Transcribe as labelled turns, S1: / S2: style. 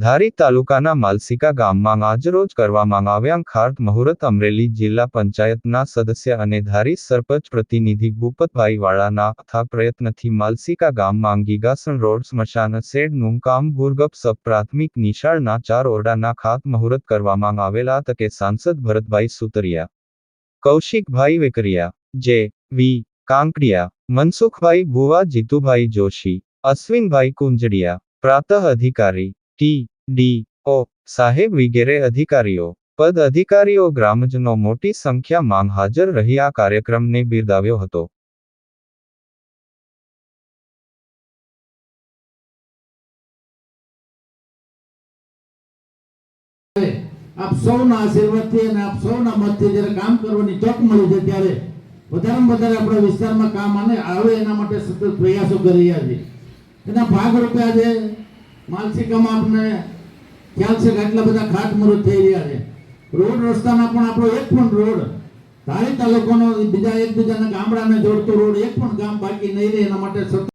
S1: ધારી તાલુકાના માલસિકા ગામમાં આજરોજ કરવામાં આવ્યા ખાર્ટ મુહૂર્ત અમરેલી જિલ્લા પંચાયતના સદસ્ય અને ધારી સરપંચ પ્રતિનિધિ ભૂપતભાઈ વાળાના અથાગ પ્રયત્નથી માલસિકા ગામમાં ગીગાસણ રોડ સ્મશાન શેડનું કામ ભૂર્ગપ સબ પ્રાથમિક નિશાળના ચાર ઓરડાના ખાત મુહૂર્ત કરવામાં આવેલા તકે સાંસદ ભરતભાઈ સુતરિયા, કૌશિકભાઈ વેકરિયા, જે વી. કાંકડિયા, મનસુખભાઈ ભુવા જીતુભાઈ જોશી, અશ્વિનભાઈ કુંજડિયા, પ્રાતઃ અધિકારી ટી ડી ઓ સાહેબ વગેરે અધિકારીઓ. પદ અધિકારીઓ ગ્રામજનો મોટી સંખ્યામાં હાજર રહી આ કાર્યક્રમને બિરદાવ્યો હતો.
S2: આપ સૌના આશીર્વાદથી અને આપ સૌના મતથી જ્યારે કામ કરવાની તક મળી છે ત્યારે વધારેમાં વધારે આપણા વિસ્તારમાં કામ આવે એના માટે સતત પ્રયાસો કરી રહ્યા છીએ. એના ભાગરૂપે આજે માનસિકામાં આપણે ખ્યાલ છે કે આટલા બધા ખાતમુહૂર્ત થઈ રહ્યા છે. રોડ રસ્તામાં પણ આપણો એક પણ રોડ, ધારી તાલુકાનો બીજા એકબીજાના ગામડાને જોડતો રોડ, એક પણ ગામ બાકી નહીં રહે એના માટે